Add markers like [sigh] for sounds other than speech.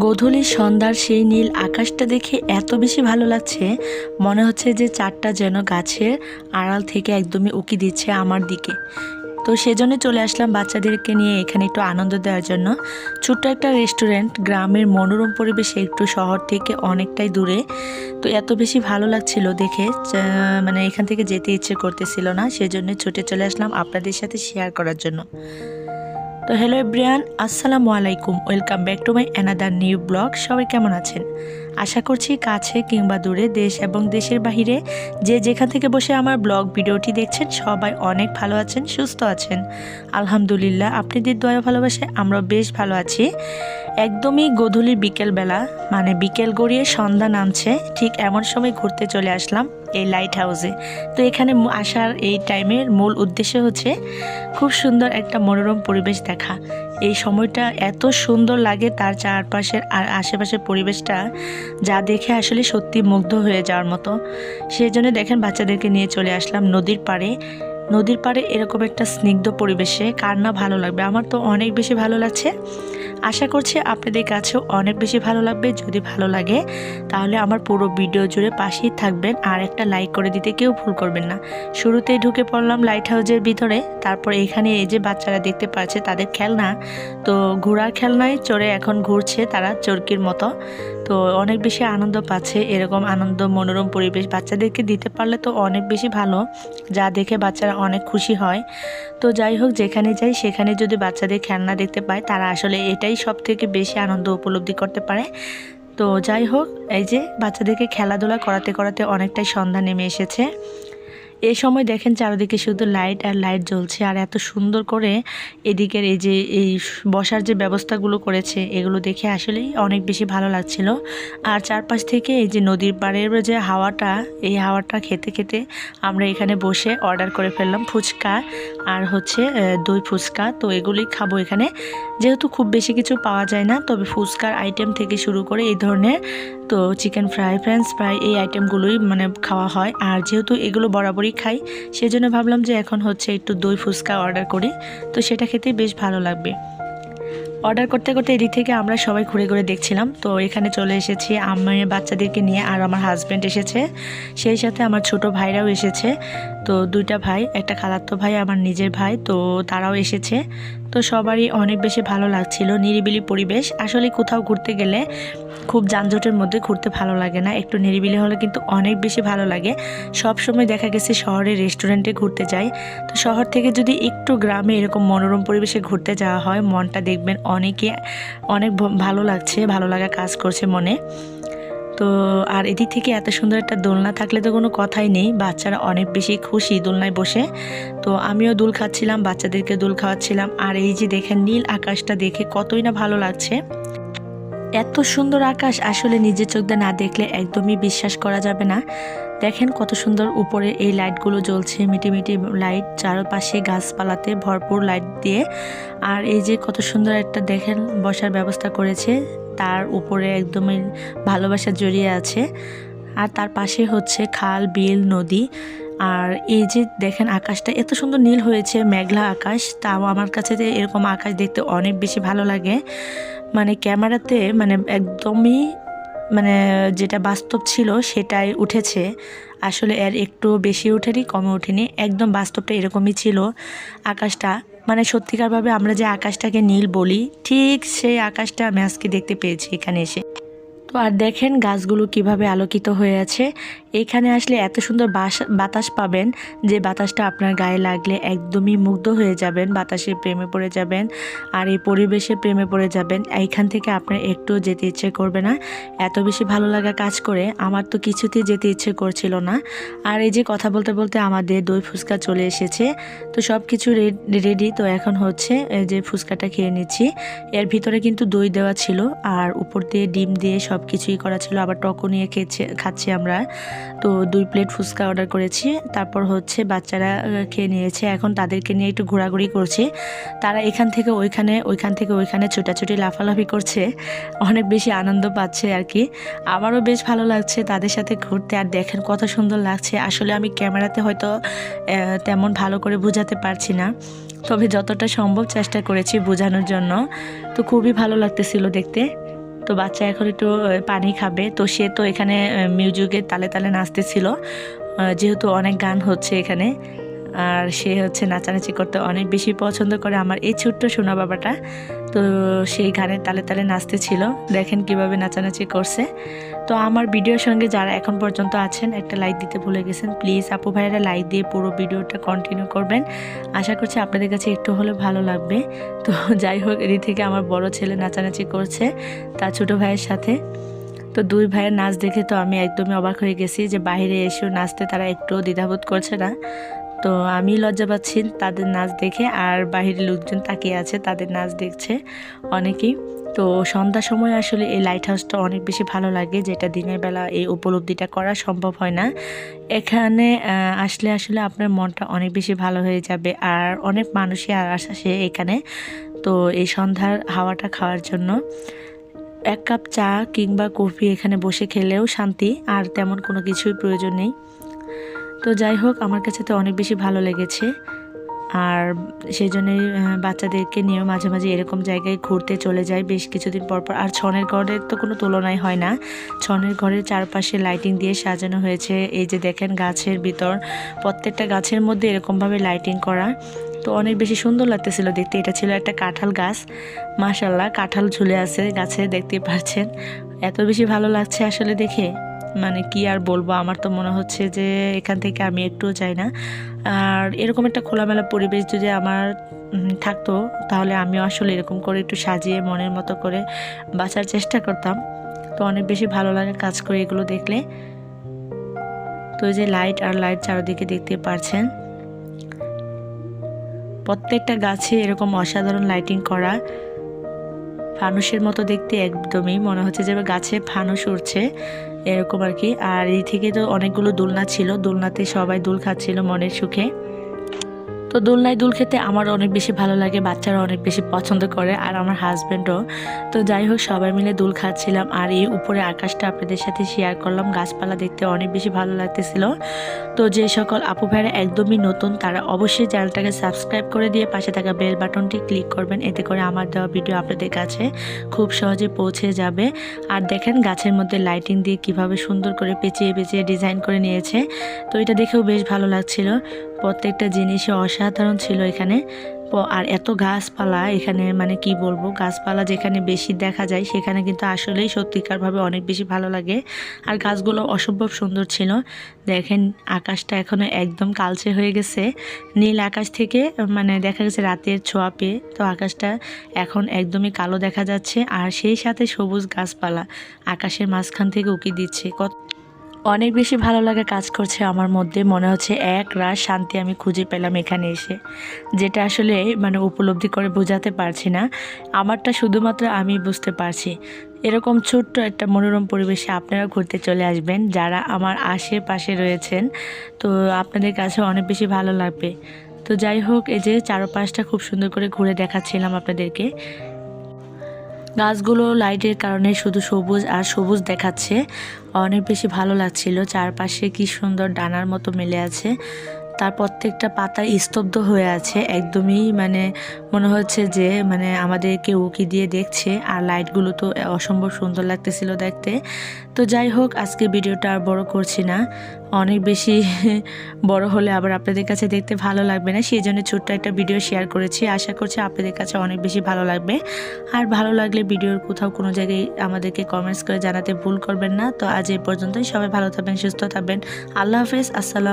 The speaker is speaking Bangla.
গোধূলি সন্ধ্যার সেই নীল আকাশটা দেখে এত বেশি ভালো লাগছে, মনে হচ্ছে যে চারটা যেন গাছের আড়াল থেকে একদমই উকি দিচ্ছে আমার দিকে। তো সেজন্য চলে আসলাম বাচ্চাদেরকে নিয়ে এখানে একটু আনন্দ দেওয়ার জন্য। ছোট্ট একটা রেস্টুরেন্ট, গ্রামের মনোরম পরিবেশে একটু শহর থেকে অনেকটাই দূরে। তো এত বেশি ভালো লাগছিল দেখে মানে এখান থেকে যেতে ইচ্ছে করতেছিল না সেজন্য ছুটে চলে আসলাম আপনাদের সাথে শেয়ার করার জন্য। তো হ্যালো এভরিয়ান আসসালামু আলাইকুম welcome back to my another new blog সবাই কেমন আছেন? আশা করছি কাছে কিংবা দূরে দেশ এবং দেশের বাহিরে যে যেখান থেকে বসে আমার ব্লগ ভিডিওটি দেখছেন, সবাই অনেক ভালো আছেন, সুস্থ আছেন। আলহামদুলিল্লাহ, আপনাদের দয়া ভালোবাসায় আমরা বেশ ভালো আছি। একদমই গধূলি বিকেলবেলা মানে বিকেল গড়িয়ে সন্ধ্যা নামছে, ঠিক এমন সময় ঘুরতে চলে আসলাম এই লাইট হাউসে তো এখানে আসার এই টাইমের মূল উদ্দেশ্য হচ্ছে খুব সুন্দর একটা মনোরম পরিবেশ দেখা। এই সময়টা এত সুন্দর লাগে তার চারপাশের আর আশেপাশের পরিবেশটা যা দেখে আসলে সত্যি মুগ্ধ হয়ে যাওয়ার মতো। সেই জন্য দেখেন বাচ্চাদেরকে নিয়ে চলে আসলাম নদীর পাড়ে। নদীর পাড়ে এরকম একটা স্নিগ্ধ পরিবেশে। কার না ভালো লাগবে? আমার তো অনেক বেশি ভালো লাগছে। আশা করছি আপনাদের কাছেও অনেক বেশি ভালো লাগবে। যদি ভালো লাগে, তাহলে আমার পুরো ভিডিও জুড়ে পাশেই থাকবেন আর একটা লাইক করে দিতে কেউ ভুল করবেন না। শুরুতেই ঢুকে পড়লাম লাইট হাউজের ভিতরে, তারপর এখানে এই যে বাচ্চারা দেখতে পাচ্ছে তাদের খেলনা। তো ঘোড়ার খেলনায় চড়ে এখন ঘুরছে তারা চরকির মতো। তো অনেক বেশি আনন্দ পাচ্ছে, এরকম আনন্দ, মনোরম পরিবেশ বাচ্চাদেরকে দিতে পারলে তো অনেক বেশি ভালো। যা দেখে বাচ্চারা অনেক খুশি হয়। তো যাই হোক, যেখানে যাই, সেখানে যদি বাচ্চাদের খেলনা দেখতে পায়, তারা আসলে এটাই সব থেকে বেশি আনন্দ উপলব্ধি করতে পারে। তো যাই হোক, এই যে বাচ্চাদেরকে খেলাধুলা করাতে করাতে অনেকটাই সন্ধ্যা নেমে এসেছে। এই সময় দেখেন চারিদিকে শুধু লাইট আর লাইট জ্বলছে, আর এত সুন্দর করে এদিকের এই যে এই বসার যে ব্যবস্থাগুলো করেছে, এগুলো দেখে আসলেই অনেক বেশি ভালো লাগছিল। আর চারপাশ থেকে এই যে নদীর পাড়ের যে হাওয়াটা, এই হাওয়াটা খেতে খেতে আমরা এখানে বসে অর্ডার করে ফেললাম ফুচকা আর হচ্ছে দই ফুচকা। তো এগুলোই খাব এখানে। যেহেতু খুব বেশি কিছু পাওয়া যায় না, তবে ফুচকার আইটেম থেকে শুরু করে এই ধরনের, তো চিকেন ফ্রাই ফ্রেঞ্চ ফ্রাই এই আইটেমগুলোই মানে খাওয়া হয়। আর যেহেতু এগুলো বরাবরই খাই। সেজন্য ভাবলাম যে এখন হচ্ছে একটু দই ফুচকা অর্ডার করি। তো সেটা খেতে বেশ ভালো লাগবে। অর্ডার করতে করতে এদিক থেকে আমরা সবাই ঘুরে ঘুরে দেখছিলাম। তো এখানে চলে এসেছি আমার বাচ্চাদেরকে নিয়ে আর আমার হাজব্যান্ড এসেছে। সেই সাথে আমার ছোট ভাইরাও এসেছে। তো দুইটা ভাই, একটা খালাতো ভাই, আমার নিজের ভাই। তো তারাও এসেছে। তো সবারই অনেক বেশি ভালো লাগছিল। নিরিবিলি পরিবেশ। আসলে কোথাও ঘুরতে গেলে খুব যানজটের মধ্যে ঘুরতে ভালো লাগে না। একটু নিরিবিলি হলে কিন্তু অনেক বেশি ভালো লাগে। সব সময় দেখা গেছে শহরে রেস্টুরেন্টে ঘুরতে যাই। তো শহর থেকে যদি একটু গ্রামে এরকম মনোরম পরিবেশে ঘুরতে যাওয়া হয়, মনটা দেখবেন অনেকে অনেক ভালো লাগছে, ভালো লাগা কাজ করছে মনে। তো আর এদিক থেকে এত সুন্দর একটা দোলনা থাকলে তো কোনো কথাই নেই। বাচ্চারা অনেক বেশি খুশি দোলনায় বসে। তো আমিও দুল খাচ্ছিলাম বাচ্চাদেরকে দুল খাওয়াচ্ছিলাম। আর এই যে দেখেন, নীল আকাশটা দেখে কতই না ভালো লাগছে। এত সুন্দর আকাশ আসলে নিজের চোখ দিয়ে না দেখলে একদমই বিশ্বাস করা যাবে না। দেখেন কত সুন্দর উপরে এই লাইটগুলো জ্বলছে, মিটি মিটি লাইট, চারপাশে গাছপালাতে ভরপুর লাইট দিয়ে। আর এই যে কত সুন্দর একটা দেখেন বসার ব্যবস্থা করেছে, তার উপরে একদমই ভালোবাসা জড়িয়ে আছে। আর তার পাশে হচ্ছে খাল, বিল, নদী। আর এই যে দেখেন আকাশটা এত সুন্দর নীল হয়েছে, মেঘলা আকাশ, তাও আমার কাছে এরকম আকাশ দেখতে অনেক বেশি ভালো লাগে। মানে ক্যামেরাতে মানে একদমই মানে যেটা বাস্তব ছিল সেটাই উঠেছে। আসলে এর একটু বেশি উঠেনি কমে ওঠেনি। একদম বাস্তবটা এরকমই ছিল আকাশটা। মানে সত্যিকারভাবে আমরা যে আকাশটাকে নীল বলি, ঠিক সেই আকাশটা আমি আজকে দেখতে পেয়েছি এখানে এসে। তো আর দেখেন গাছগুলো কীভাবে আলোকিত হয়ে আছে। এখানে আসলে এত সুন্দর বাতাস পাবেন যে বাতাসটা আপনার গায়ে লাগলে একদমই মুগ্ধ হয়ে যাবেন, বাতাসের প্রেমে পড়ে যাবেন আর এই পরিবেশে প্রেমে পড়ে যাবেন। এইখান থেকে আপনার একটু যেতে ইচ্ছে করবে না। এত বেশি ভালো লাগা কাজ করে আমার তো কিছুতেই যেতে ইচ্ছে করছিল না। আর এই যে কথা বলতে বলতে আমাদের দই ফুচকা চলে এসেছে। তো সব কিছু রেডি তো এখন হচ্ছে এই যে ফুচকাটা খেয়ে নিচ্ছি। এর ভিতরে কিন্তু দই দেওয়া ছিল আর উপর দিয়ে ডিম দিয়ে সব কিছুই করা ছিল। আবার টকও নিয়ে খেয়েছে, খাচ্ছি আমরা। তো দুই প্লেট ফুচকা অর্ডার করেছি। তারপর হচ্ছে বাচ্চারা খেয়ে নিয়েছে। এখন তাদেরকে নিয়ে একটু ঘোরাঘুরি করছি। তারা এখান থেকে ওইখানে, ওইখান থেকে ওইখানে ছোটাছুটি, লাফালাফি করছে। অনেক বেশি আনন্দ পাচ্ছে আর কি। আমারও বেশ ভালো লাগছে তাদের সাথে ঘুরতে আর দেখেন কত সুন্দর লাগছে। আসলে আমি ক্যামেরাতে হয়তো তেমন ভালো করে বোঝাতে পারছি না। তবে যতটা সম্ভব চেষ্টা করেছি বোঝানোর জন্য। তো খুবই ভালো লাগতেছিল দেখতে। তো বাচ্চা এখন একটু পানি খাবে। তো সে তো এখানে মিউজিকের তালে তালে নাচতেছিল। যেহেতু অনেক গান হচ্ছে এখানে। আর সে হচ্ছে নাচানাচি করতে অনেক বেশি পছন্দ করে আমার এই ছোট্ট সোনা বাবাটা। তো সেই গানের তালে তালে নাচতে ছিল দেখেন কীভাবে নাচানাচি করছে। তো আমার ভিডিওর সঙ্গে যারা এখন পর্যন্ত আছেন, একটা লাইক দিতে ভুলে গেছেন প্লিজ আপু ভাইয়েরা লাইক দিয়ে পুরো ভিডিওটা কন্টিনিউ করবেন। আশা করছি আপনাদের কাছে একটু হলেও ভালো লাগবে। তো যাই হোক, এদিক থেকে আমার বড় ছেলে নাচানাচি করছে, তার ছোটো ভাইয়ের সাথে। তো দুই ভাইয়ের নাচ দেখে তো আমি একদমই অবাক হয়ে গেছি যে বাইরে এসেও নাচতে তারা একটুও দ্বিধাবোধ করছে না। তো আমি লজ্জা পাচ্ছি তাদের নাচ দেখে আর বাহিরের লোকজন তাকিয়ে আছে, তাদের নাচ দেখছে অনেকেই। তো সন্ধ্যার সময় আসলে এই লাইট হাউসটা অনেক বেশি ভালো লাগে, যেটা দিনের বেলা এই উপলব্ধিটা করা সম্ভব হয় না। এখানে আসলে আসলে আপনার মনটা অনেক বেশি ভালো হয়ে যাবে আর অনেক মানুষই আর আসে এখানে। তো এই সন্ধ্যার হাওয়াটা খাওয়ার জন্য এক কাপ চা কিংবা কফি এখানে বসে খেলেও শান্তি, আর তেমন কোনো কিছুই প্রয়োজন নেই। তো যাই হোক, আমার কাছে তো অনেক বেশি ভালো লেগেছে। আর সেই জন্যই বাচ্চাদেরকে নিয়েও মাঝে মাঝে এরকম জায়গায় ঘুরতে চলে যায় বেশ কিছুদিন পর পর, আর ছনের ঘরের তো কোনো তুলনাই হয় না। ছনের ঘরের চারপাশে লাইটিং দিয়ে সাজানো হয়েছে। এই যে দেখেন, গাছের ভিতর, প্রত্যেকটা গাছের মধ্যে এরকমভাবে লাইটিং করা। তো অনেক বেশি সুন্দর লাগতেছিল দেখতে। এটা ছিল একটা কাঁঠাল গাছ। মাশাল্লাহ কাঁঠাল ঝুলে আছে গাছে দেখতে পাচ্ছেন এত বেশি ভালো লাগছে আসলে দেখে। মানে কি আর বলব? আমার তো মনে হচ্ছে যে এখান থেকে আমি একটুও চাই না। আর এরকম একটা খোলামেলা পরিবেশ যদি আমার থাকতো, তাহলে আমিও আসলে এরকম করে একটু সাজিয়ে মনের মতো করে বাঁচার চেষ্টা করতাম। তো অনেক বেশি ভালো লাগে কাজ করে এগুলো দেখলে। তো যে লাইট আর লাইট চারিদিকে দেখতে পারছেন। প্রত্যেকটা গাছে এরকম অসাধারণ লাইটিং করা, ফানুসের মতো দেখতে একদমই মনে হচ্ছে যে গাছে ফানুস উঠছে এরকম আর কি। আর এই থেকে তো অনেকগুলো দোলনা ছিল। দোলনাতে সবাই দোল খাচ্ছিল মনের সুখে। তো দোলনায় দুল খেতে আমার অনেক বেশি ভালো লাগে, বাচ্চারা অনেক বেশি পছন্দ করে আর আমার হাজব্যান্ডও তো যাই হোক, সবাই মিলে দুল খাচ্ছিলাম আর এই উপরে আকাশটা আপনাদের সাথে শেয়ার করলাম। গাছপালা দেখতে অনেক বেশি ভালো লাগতেছিল। তো যে সকল আপু ভাইরা একদমই নতুন, তারা অবশ্যই চ্যানেলটাকে সাবস্ক্রাইব করে দিয়ে পাশে থাকা বেল বাটনটি ক্লিক করবেন। এতে করে আমার দেওয়া ভিডিও আপনাদের কাছে খুব সহজে পৌঁছে যাবে। আর দেখেন, গাছের মধ্যে লাইটিং দিয়ে কীভাবে সুন্দর করে পেঁচিয়ে পেঁচিয়ে ডিজাইন করে নিয়েছে। তো এটা দেখেও বেশ ভালো লাগছিল। প্রত্যেকটা জিনিসই অসাধারণ ছিল এখানে। আর এত গাছপালা এখানে মানে কি বলব, গাছপালা যেখানে বেশি দেখা যায়, সেখানে কিন্তু আসলেই সত্যিকারভাবে অনেক বেশি ভালো লাগে। আর গাছগুলো অসম্ভব সুন্দর ছিল। দেখেন, আকাশটা এখনও একদম কালচে হয়ে গেছে। নীল আকাশ থেকে মানে দেখা গেছে রাতের ছোঁয়া পেয়ে। তো আকাশটা এখন একদমই কালো দেখা যাচ্ছে। আর সেই সাথে সবুজ গাছপালা আকাশের মাঝখান থেকে উকি দিচ্ছে। কত অনেক বেশি ভালো লাগা কাজ করছে আমার মধ্যে। মনে হচ্ছে এক রাত শান্তি আমি খুঁজে পেলাম এখানে এসে, যেটা আসলে মানে উপলব্ধি করে বোঝাতে পারছি না। আমারটা শুধুমাত্র আমি বুঝতে পারছি। এরকম ছোট্ট একটা মনোরম পরিবেশে আপনারা ঘুরতে চলে আসবেন, যারা আমার আশেপাশে রয়েছেন। তো আপনাদের কাছে অনেক বেশি ভালো লাগবে। তো যাই হোক, এই যে চারপাশটা খুব সুন্দর করে ঘুরে দেখাচ্ছিলাম আপনাদেরকে। গাছগুলো লাইটের কারণে শুধু সবুজ আর সবুজ দেখাচ্ছে। অনেক বেশি ভালো লাগছিল। চারপাশে কি সুন্দর ডানার মতো মেলে আছে। তার প্রত্যেকটা পাতা স্তব্ধ হয়ে আছে, একদমই মানে মনে হচ্ছে যে মানে আমাদেরকে উকি দিয়ে দেখছে। আর লাইটগুলো তো অসম্ভব সুন্দর লাগতেছিল দেখতে। তো যাই হোক আজকে ভিডিওটা আর বড় করছি না। অনেক বেশি [laughs] বড় হলে আবার আপনাদের কাছে দেখতে ভালো লাগবে না। সেই জন্য ছোট্ট একটা ভিডিও শেয়ার করেছি। আশা করছি আপনাদের কাছে অনেক বেশি ভালো লাগবে। আর ভালো লাগলে ভিডিওর কোথাও কোনো জায়গায় আমাদেরকে কমেন্টস করে জানাতে ভুল করবেন না। তো আজ এই পর্যন্তই। সবাই ভালো থাকবেন, সুস্থ থাকবেন। আল্লাহ হাফেজ। আসসালাম